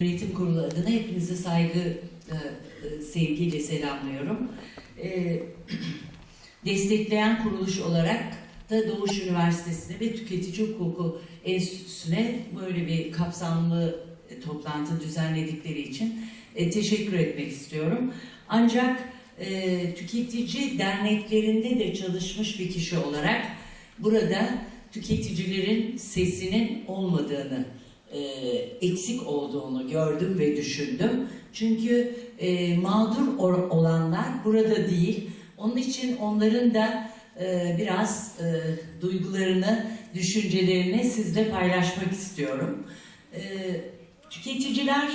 Yönetim Kurulu adına hepinizi saygı, e, e, sevgiyle selamlıyorum. E, Destekleyen kuruluş olarak da Doğuş Üniversitesi'ne ve Tüketici Hukuku Enstitüsü'ne böyle bir kapsamlı toplantı düzenledikleri için teşekkür etmek istiyorum. Ancak tüketici derneklerinde de çalışmış bir kişi olarak burada tüketicilerin sesinin olmadığını e, eksik olduğunu gördüm ve düşündüm. Çünkü e, mağdur olanlar burada değil. Onun için onların da e, biraz e, duygularını, düşüncelerini sizle paylaşmak istiyorum. E, tüketiciler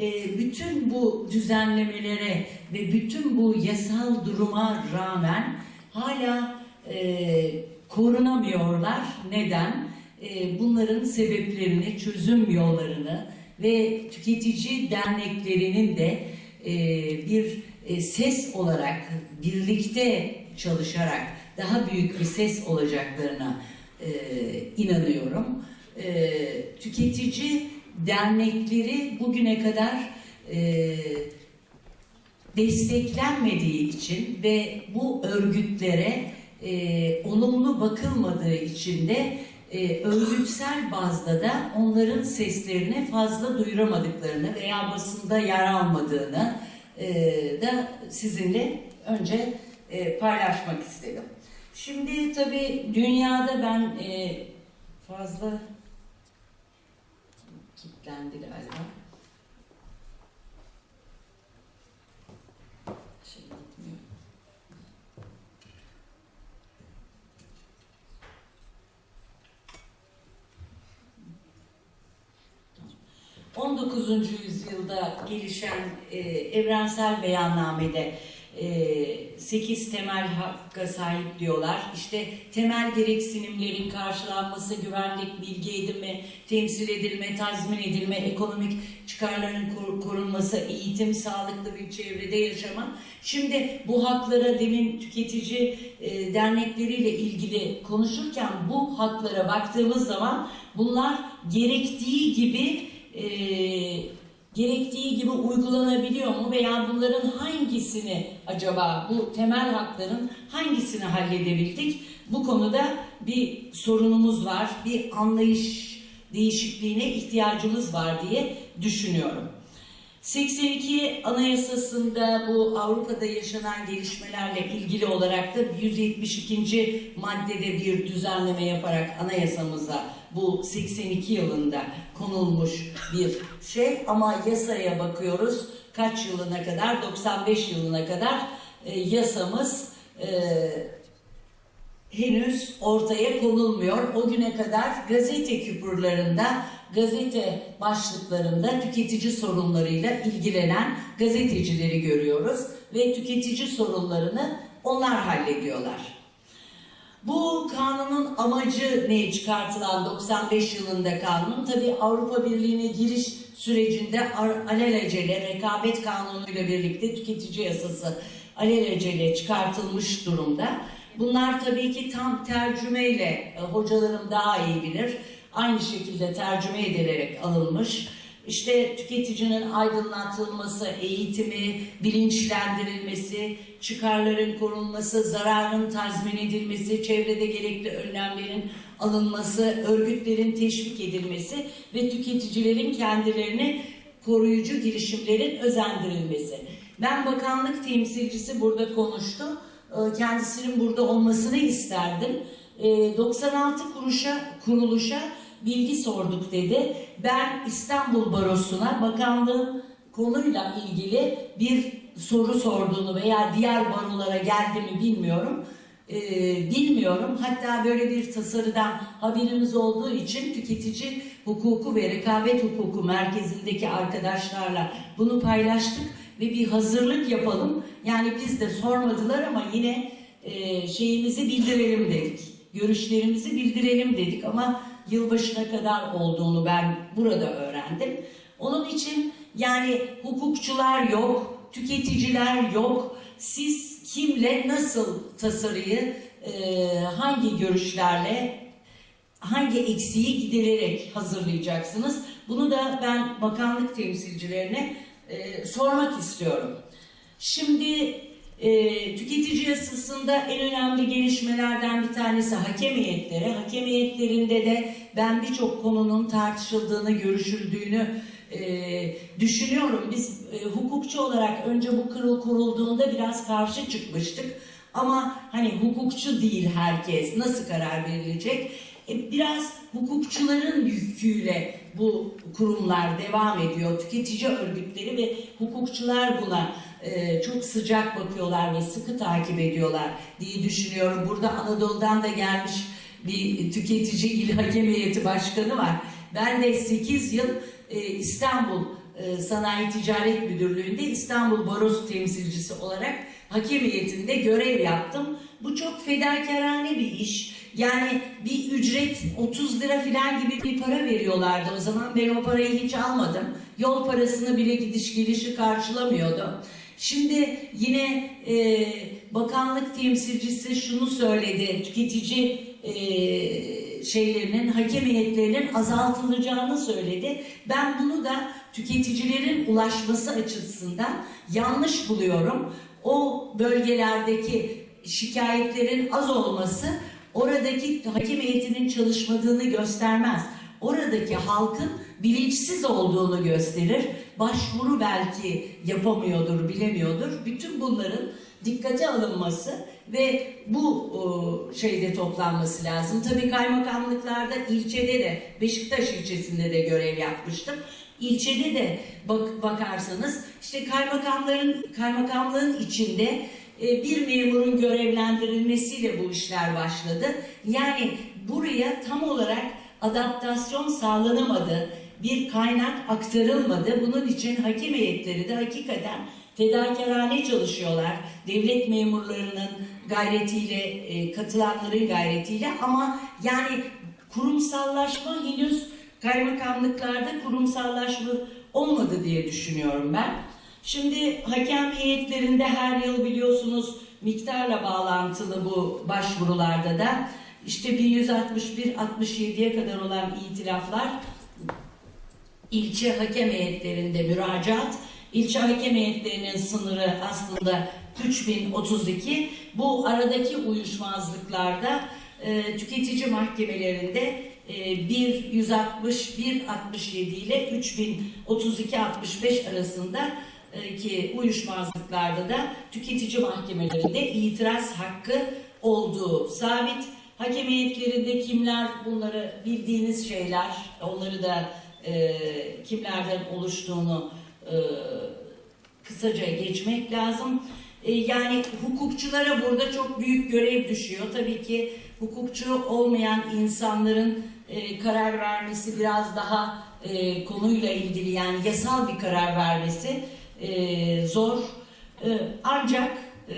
e, bütün bu düzenlemelere ve bütün bu yasal duruma rağmen hala e, korunamıyorlar. Neden? E, bunların sebeplerini, çözüm yollarını ve tüketici derneklerinin de e, bir e, ses olarak birlikte çalışarak daha büyük bir ses olacaklarına inanıyorum. Tüketici dernekleri bugüne kadar desteklenmediği için ve bu örgütlere e, olumlu bakılmadığı için de e, örgütsel bazda da onların seslerini fazla duyuramadıklarını veya basında yer almadığını e, da sizinle önce e, paylaşmak istedim. Şimdi tabii dünyada ben e, fazla kilitlendi galiba. 19. yüzyılda gelişen e, evrensel beyannamede e, 8 temel hakka sahip diyorlar. İşte temel gereksinimlerin karşılanması, güvenlik, bilgi edinme, temsil edilme, tazmin edilme, ekonomik çıkarların kor- korunması, eğitim, sağlıklı bir çevrede yaşama. Şimdi bu haklara demin tüketici e, dernekleriyle ilgili konuşurken bu haklara baktığımız zaman bunlar gerektiği gibi e, gerektiği gibi uygulanabiliyor mu veya bunların hangisini acaba bu temel hakların hangisini halledebildik? Bu konuda bir sorunumuz var, bir anlayış değişikliğine ihtiyacımız var diye düşünüyorum. 82 Anayasası'nda bu Avrupa'da yaşanan gelişmelerle ilgili olarak da 172. maddede bir düzenleme yaparak anayasamıza bu 82 yılında konulmuş bir şey ama yasaya bakıyoruz kaç yılına kadar 95 yılına kadar e, yasamız e, henüz ortaya konulmuyor. O güne kadar gazete küpürlerinde, gazete başlıklarında tüketici sorunlarıyla ilgilenen gazetecileri görüyoruz ve tüketici sorunlarını onlar hallediyorlar. Bu kanunun amacı ne çıkartılan 95 yılında kanun? Tabi Avrupa Birliği'ne giriş sürecinde alelacele rekabet kanunuyla birlikte tüketici yasası alelacele çıkartılmış durumda. Bunlar tabii ki tam tercümeyle e, hocalarım daha iyi bilir. Aynı şekilde tercüme edilerek alınmış. İşte tüketicinin aydınlatılması, eğitimi, bilinçlendirilmesi, çıkarların korunması, zararın tazmin edilmesi, çevrede gerekli önlemlerin alınması, örgütlerin teşvik edilmesi ve tüketicilerin kendilerini koruyucu girişimlerin özendirilmesi. Ben bakanlık temsilcisi burada konuştu. Ee, Kendisinin burada olmasını isterdim. Ee, 96 kuruşa, kuruluşa bilgi sorduk dedi. Ben İstanbul Barosu'na bakanlığın konuyla ilgili bir soru sorduğunu veya diğer barolara geldi mi bilmiyorum. Ee, bilmiyorum. Hatta böyle bir tasarıdan haberimiz olduğu için tüketici hukuku ve rekabet hukuku merkezindeki arkadaşlarla bunu paylaştık ve bir hazırlık yapalım. Yani biz de sormadılar ama yine e, şeyimizi bildirelim dedik. Görüşlerimizi bildirelim dedik ama yılbaşına kadar olduğunu ben burada öğrendim. Onun için yani hukukçular yok, tüketiciler yok. Siz kimle nasıl tasarıyı e, hangi görüşlerle hangi eksiği gidererek hazırlayacaksınız? Bunu da ben bakanlık temsilcilerine e, sormak istiyorum. Şimdi e, tüketici yasasında en önemli gelişmelerden bir tanesi hakem heyetleri. Hakem heyetlerinde de ben birçok konunun tartışıldığını, görüşüldüğünü e, düşünüyorum. Biz e, hukukçu olarak önce bu kurul kurulduğunda biraz karşı çıkmıştık. Ama hani hukukçu değil herkes. Nasıl karar verilecek? E, biraz hukukçuların yüküyle bu kurumlar devam ediyor. Tüketici örgütleri ve hukukçular buna e, çok sıcak bakıyorlar ve sıkı takip ediyorlar diye düşünüyorum. Burada Anadolu'dan da gelmiş bir tüketici il hakem heyeti başkanı var. Ben de 8 yıl e, İstanbul e, Sanayi Ticaret Müdürlüğü'nde İstanbul Barosu temsilcisi olarak hakem heyetinde görev yaptım. Bu çok fedakarane bir iş. Yani bir ücret 30 lira falan gibi bir para veriyorlardı o zaman. Ben o parayı hiç almadım. Yol parasını bile gidiş gelişi karşılamıyordu. Şimdi yine e, bakanlık temsilcisi şunu söyledi. Tüketici e, şeylerinin, hakem heyetlerinin azaltılacağını söyledi. Ben bunu da tüketicilerin ulaşması açısından yanlış buluyorum. O bölgelerdeki şikayetlerin az olması oradaki hakem heyetinin çalışmadığını göstermez. Oradaki halkın bilinçsiz olduğunu gösterir. Başvuru belki yapamıyordur, bilemiyordur. Bütün bunların dikkate alınması ve bu o, şeyde toplanması lazım. Tabii kaymakamlıklarda ilçede de Beşiktaş ilçesinde de görev yapmıştım. İlçede de bak, bakarsanız işte kaymakamların kaymakamlığın içinde e, bir memurun görevlendirilmesiyle bu işler başladı. Yani buraya tam olarak adaptasyon sağlanamadı. Bir kaynak aktarılmadı. Bunun için hakim heyetleri de hakikaten fedakarane çalışıyorlar. Devlet memurlarının gayretiyle, e, katılanların gayretiyle ama yani kurumsallaşma henüz kaymakamlıklarda kurumsallaşma olmadı diye düşünüyorum ben. Şimdi hakem heyetlerinde her yıl biliyorsunuz miktarla bağlantılı bu başvurularda da işte 1161-67'ye kadar olan itilaflar ilçe hakem heyetlerinde müracaat. İlçe hakem heyetlerinin sınırı aslında 3032. Bu aradaki uyuşmazlıklarda e, tüketici mahkemelerinde e, 1 161 67 ile 3032 65 arasında e, ki uyuşmazlıklarda da tüketici mahkemelerinde itiraz hakkı olduğu sabit. Hakem heyetlerinde kimler bunları bildiğiniz şeyler, onları da e, kimlerden oluştuğunu e, kısaca geçmek lazım. E, yani hukukçulara burada çok büyük görev düşüyor. Tabii ki hukukçu olmayan insanların e, karar vermesi biraz daha e, konuyla ilgili yani yasal bir karar vermesi e, zor. E, ancak e,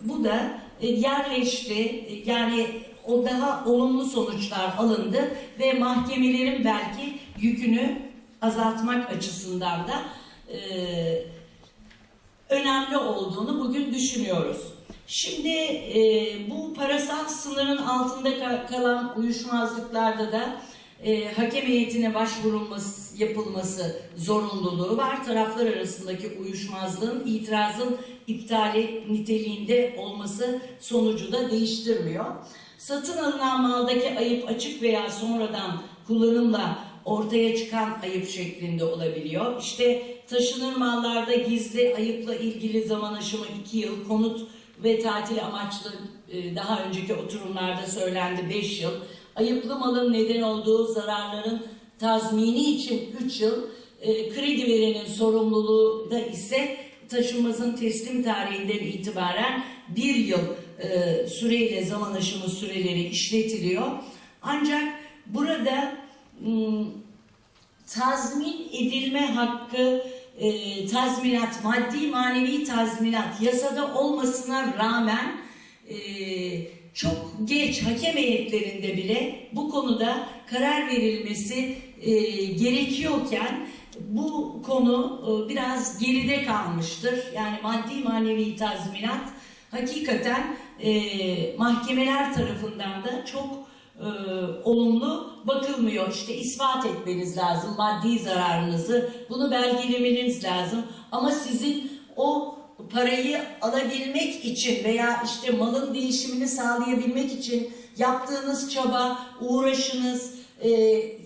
bu da e, yerleşti. E, Yani o daha olumlu sonuçlar alındı ve mahkemelerin belki yükünü azaltmak açısından da e, önemli olduğunu bugün düşünüyoruz. Şimdi e, bu parasal sınırın altında ka- kalan uyuşmazlıklarda da e, hakem heyetine başvurulması yapılması zorunluluğu var. Taraflar arasındaki uyuşmazlığın itirazın iptali niteliğinde olması sonucu da değiştirmiyor. Satın alınan maldaki ayıp açık veya sonradan kullanımla ortaya çıkan ayıp şeklinde olabiliyor. İşte taşınır mallarda gizli ayıpla ilgili zaman aşımı 2 yıl, konut ve tatil amaçlı e, daha önceki oturumlarda söylendi 5 yıl. Ayıplı malın neden olduğu zararların tazmini için 3 yıl, e, kredi verenin sorumluluğu da ise taşınmazın teslim tarihinden itibaren bir yıl e, süreyle zaman aşımı süreleri işletiliyor. Ancak burada m, tazmin edilme hakkı, e, tazminat, maddi manevi tazminat yasada olmasına rağmen e, çok geç hakem heyetlerinde bile bu konuda karar verilmesi e, gerekiyorken bu konu e, biraz geride kalmıştır. Yani maddi manevi tazminat hakikaten e, mahkemeler tarafından da çok e, olumlu bakılmıyor. İşte ispat etmeniz lazım maddi zararınızı, bunu belgelemeniz lazım. Ama sizin o parayı alabilmek için veya işte malın değişimini sağlayabilmek için yaptığınız çaba, uğraşınız, e,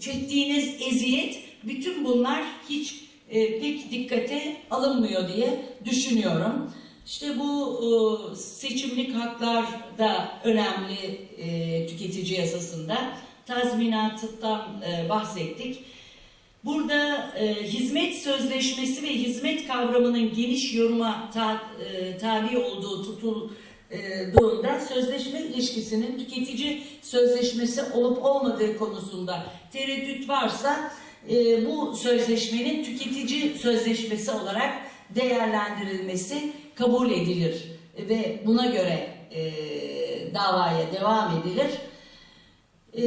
çektiğiniz eziyet, bütün bunlar hiç e, pek dikkate alınmıyor diye düşünüyorum. İşte bu e, seçimlik haklar da önemli e, tüketici yasasında. Tazminatından e, bahsettik. Burada e, hizmet sözleşmesi ve hizmet kavramının geniş yoruma ta, e, tabi olduğu tutulduğunda sözleşme ilişkisinin tüketici sözleşmesi olup olmadığı konusunda tereddüt varsa e, bu sözleşmenin tüketici sözleşmesi olarak değerlendirilmesi kabul edilir ve buna göre e, davaya devam edilir. E,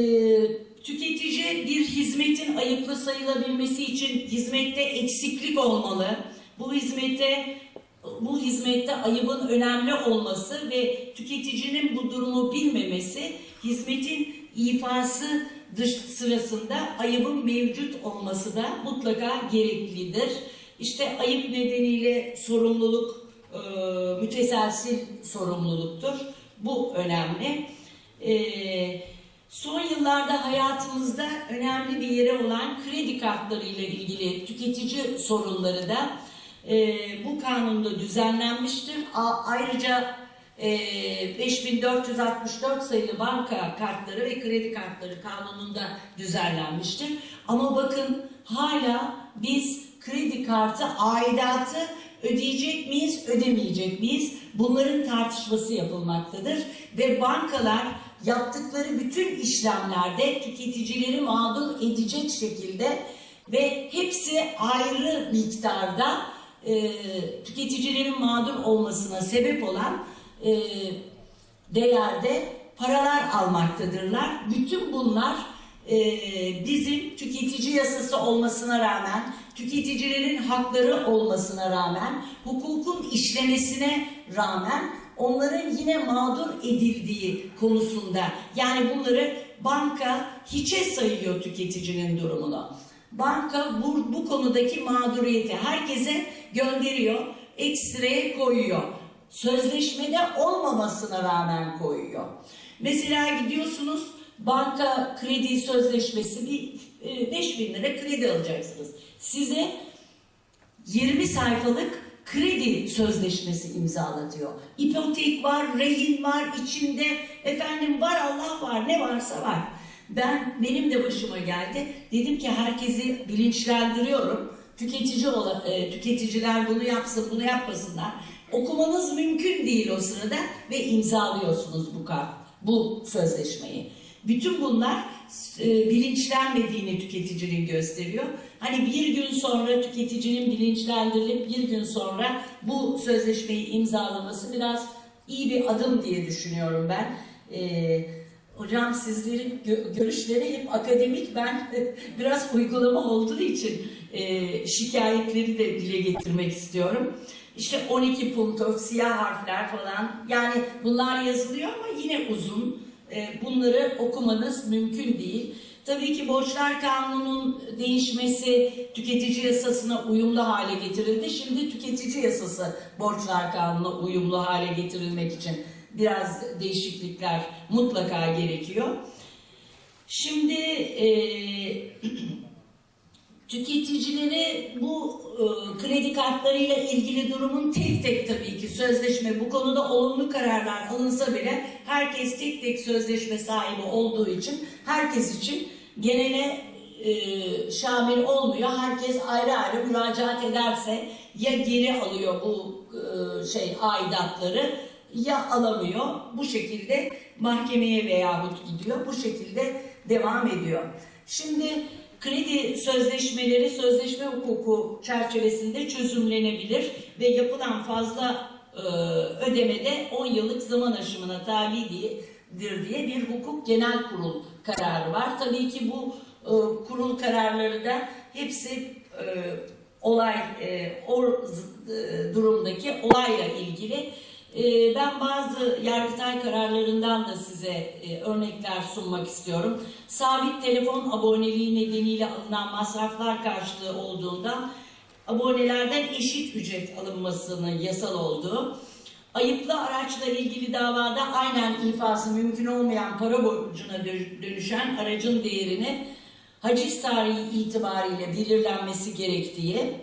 tüketici bir hizmetin ayıplı sayılabilmesi için hizmette eksiklik olmalı. Bu hizmete bu hizmette ayıbın önemli olması ve tüketicinin bu durumu bilmemesi hizmetin ifası dış sırasında ayıbın mevcut olması da mutlaka gereklidir. İşte ayıp nedeniyle sorumluluk e, müteselsil sorumluluktur. Bu önemli. E, son yıllarda hayatımızda önemli bir yeri olan kredi kartları ile ilgili tüketici sorunları da e, bu kanunda düzenlenmiştir. A, ayrıca e, 5464 sayılı banka kartları ve kredi kartları kanununda düzenlenmiştir. Ama bakın hala biz kredi kartı aidatı ödeyecek miyiz, ödemeyecek miyiz? Bunların tartışması yapılmaktadır ve bankalar yaptıkları bütün işlemlerde tüketicileri mağdur edecek şekilde ve hepsi ayrı miktarda e, tüketicilerin mağdur olmasına sebep olan e, değerde paralar almaktadırlar. Bütün bunlar bizim tüketici yasası olmasına rağmen, tüketicilerin hakları olmasına rağmen, hukukun işlemesine rağmen onların yine mağdur edildiği konusunda yani bunları banka hiçe sayıyor tüketicinin durumunu. Banka bu, bu konudaki mağduriyeti herkese gönderiyor, ekstreye koyuyor. Sözleşmede olmamasına rağmen koyuyor. Mesela gidiyorsunuz banka kredi sözleşmesi bir 5 bin lira kredi alacaksınız. Size 20 sayfalık kredi sözleşmesi imzalatıyor. İpotek var, rehin var, içinde efendim var Allah var, ne varsa var. Ben benim de başıma geldi. Dedim ki herkesi bilinçlendiriyorum. Tüketici ola, e, tüketiciler bunu yapsın, bunu yapmasınlar. Okumanız mümkün değil o sırada ve imzalıyorsunuz bu kart, bu sözleşmeyi. Bütün bunlar e, bilinçlenmediğini tüketicinin gösteriyor. Hani bir gün sonra tüketicinin bilinçlendirilip bir gün sonra bu sözleşmeyi imzalaması biraz iyi bir adım diye düşünüyorum ben. E, hocam sizlerin gö- görüşleri hep akademik. Ben biraz uygulama olduğu için e, şikayetleri de dile getirmek istiyorum. İşte 12 punto, siyah harfler falan. Yani bunlar yazılıyor ama yine uzun. E, bunları okumanız mümkün değil. Tabii ki borçlar kanununun değişmesi tüketici yasasına uyumlu hale getirildi. Şimdi tüketici yasası borçlar kanununa uyumlu hale getirilmek için biraz değişiklikler mutlaka gerekiyor. Şimdi e, tüketicileri bu e, kredi kartlarıyla ilgili durumun tek tek tabii ki sözleşme bu konuda olumlu kararlar alınsa bile herkes tek tek sözleşme sahibi olduğu için herkes için genele e, şamil olmuyor. Herkes ayrı ayrı müracaat ederse ya geri alıyor bu e, şey aidatları ya alamıyor. Bu şekilde mahkemeye veyahut gidiyor. Bu şekilde devam ediyor. Şimdi kredi sözleşmeleri sözleşme hukuku çerçevesinde çözümlenebilir ve yapılan fazla e, ödemede 10 yıllık zaman aşımına tabidir diye bir hukuk genel kurul kararı var. Tabii ki bu e, kurul kararları da hepsi e, olay e, o e, durumdaki olayla ilgili Ben bazı Yargıtay kararlarından da size e, örnekler sunmak istiyorum. Sabit telefon aboneliği nedeniyle alınan masraflar karşılığı olduğunda abonelerden eşit ücret alınmasının yasal olduğu, ayıplı araçla ilgili davada aynen ifası mümkün olmayan para borcuna dö- dönüşen aracın değerini haciz tarihi itibariyle belirlenmesi gerektiği,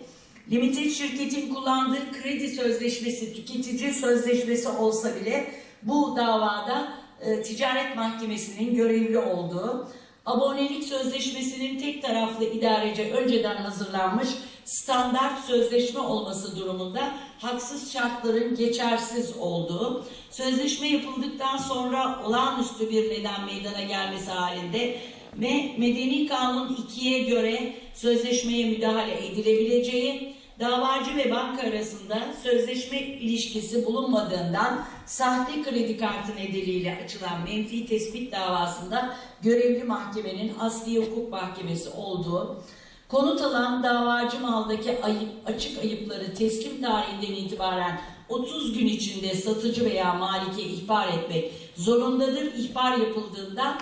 limited şirketin kullandığı kredi sözleşmesi tüketici sözleşmesi olsa bile bu davada e, ticaret mahkemesinin görevli olduğu, abonelik sözleşmesinin tek taraflı idarece önceden hazırlanmış standart sözleşme olması durumunda haksız şartların geçersiz olduğu, sözleşme yapıldıktan sonra olağanüstü bir neden meydana gelmesi halinde ve Medeni Kanun 2'ye göre sözleşmeye müdahale edilebileceği, davacı ve banka arasında sözleşme ilişkisi bulunmadığından sahte kredi kartı nedeniyle açılan menfi tespit davasında görevli mahkemenin asli hukuk mahkemesi olduğu, konut alan davacı maldaki ayıp, açık ayıpları teslim tarihinden itibaren 30 gün içinde satıcı veya malike ihbar etmek zorundadır. İhbar yapıldığında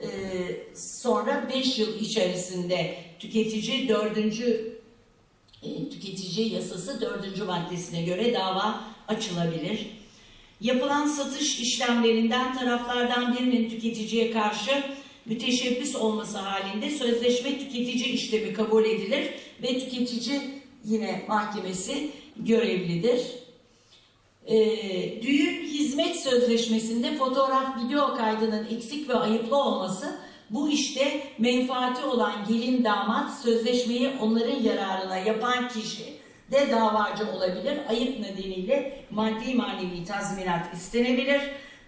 e, sonra 5 yıl içerisinde tüketici 4. E, tüketici yasası 4. maddesine göre dava açılabilir. Yapılan satış işlemlerinden taraflardan birinin tüketiciye karşı müteşebbis olması halinde sözleşme tüketici işlemi kabul edilir ve tüketici yine mahkemesi görevlidir. Ee, düğün hizmet sözleşmesinde fotoğraf video kaydının eksik ve ayıplı olması bu işte menfaati olan gelin damat sözleşmeyi onların yararına yapan kişi de davacı olabilir. Ayıp nedeniyle maddi manevi tazminat istenebilir.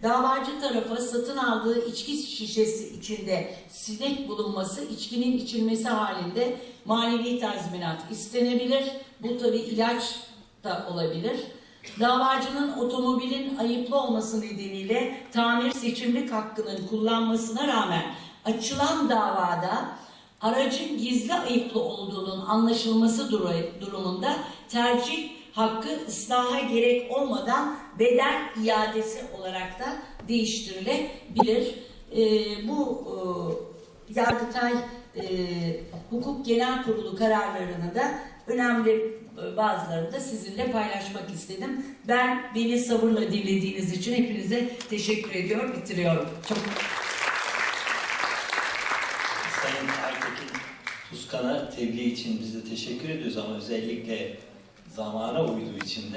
Davacı tarafa satın aldığı içki şişesi içinde sinek bulunması, içkinin içilmesi halinde manevi tazminat istenebilir. Bu tabi ilaç da olabilir. Davacının otomobilin ayıplı olması nedeniyle tamir seçimlik hakkının kullanmasına rağmen açılan davada aracın gizli ayıplı olduğunun anlaşılması duru- durumunda tercih hakkı ıslaha gerek olmadan bedel iadesi olarak da değiştirilebilir. Ee, bu e, Yargıtay e, Hukuk Genel Kurulu kararlarını da önemli e, bazılarını da sizinle paylaşmak istedim. Ben beni sabırla dinlediğiniz için hepinize teşekkür ediyor, bitiriyorum. Çok Tuzkan'a tebliğ için biz de teşekkür ediyoruz ama özellikle zamana uyduğu için de